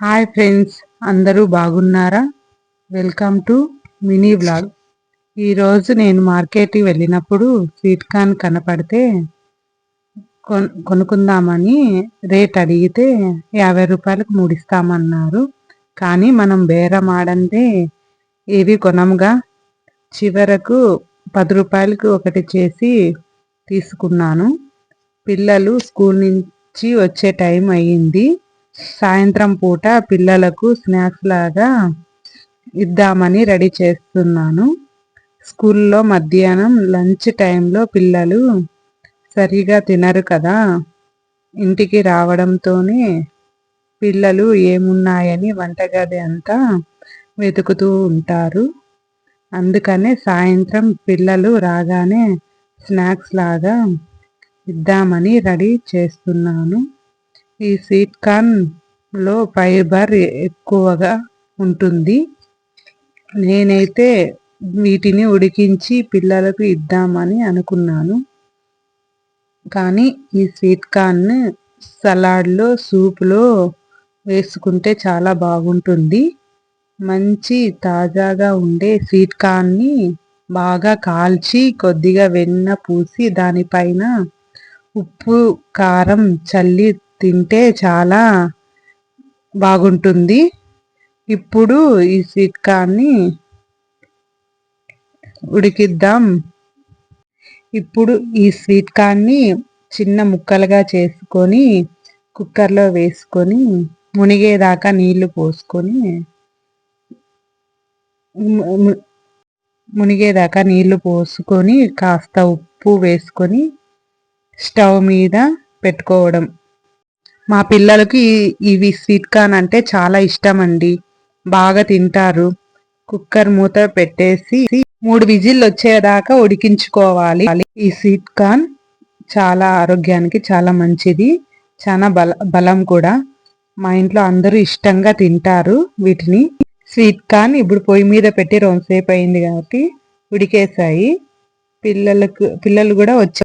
Hi friends అందరూ బాగున్నారా? Welcome to mini blog ఈరోజు నేను మార్కెట్కి వెళ్ళినప్పుడు స్వీట్ కార్న్ కనపడితే కొనుక్కుందామని రేట్ అడిగితే యాభై రూపాయలకు మూడిస్తామన్నారు. కానీ మనం బేరం ఆడందే ఏవి కొనముగా? చివరకు పది రూపాయలకు ఒకటి చేసి తీసుకున్నాను. పిల్లలు స్కూల్ నుంచి వచ్చే టైం అయ్యింది. సాయంత్రం పూట పిల్లలకు స్నాక్స్ లాగా ఇద్దామని రెడీ చేస్తున్నాను. స్కూల్లో మధ్యాహ్నం లంచ్ టైంలో పిల్లలు సరిగా తినరు కదా. ఇంటికి రావడంతోనే పిల్లలు ఏమున్నాయని వంటగది అంతా వెతుకుతూ ఉంటారు. అందుకనే సాయంత్రం పిల్లలు రాగానే స్నాక్స్ లాగా ఇద్దామని రెడీ చేస్తున్నాను. ఈ స్వీట్ కార్న్లో ఫైబర్ ఎక్కువగా ఉంటుంది. నేనైతే వీటిని ఉడికించి పిల్లలకు ఇద్దామని అనుకున్నాను. కానీ ఈ స్వీట్ కార్న్ సలాడ్లో సూప్లో వేసుకుంటే చాలా బాగుంటుంది. మంచి తాజాగా ఉండే స్వీట్ కార్న్ని బాగా కాల్చి కొద్దిగా వెన్న పూసి దానిపైన ఉప్పు కారం చల్లి తింటే చాలా బాగుంటుంది. ఇప్పుడు ఈ స్వీట్ కార్న్ని ఉడికిద్దాం. ఇప్పుడు ఈ స్వీట్ కార్న్ని చిన్న ముక్కలుగా చేసుకొని కుక్కర్లో వేసుకొని మునిగేదాకా నీళ్ళు పోసుకొని మునిగేదాకా నీళ్ళు పోసుకొని కాస్త ఉప్పు వేసుకొని స్టవ్ మీద పెట్టుకోవడం. మా పిల్లలకి ఇవి స్వీట్ కార్న్ అంటే చాలా ఇష్టం అండి బాగా తింటారు. కుక్కర్ మూత పెట్టేసి మూడు విజిల్లు వచ్చేదాకా ఉడికించుకోవాలి. ఈ స్వీట్ కార్న్ చాలా ఆరోగ్యానికి చాలా మంచిది. చాలా బల బలం కూడా. మా ఇంట్లో అందరూ ఇష్టంగా తింటారు వీటిని. స్వీట్ కార్న్ ఇప్పుడు పొయ్యి మీద పెట్టి సేపు అయింది కాబట్టి ఉడికేసాయి పిల్లలకు పిల్లలు కూడా వచ్చారు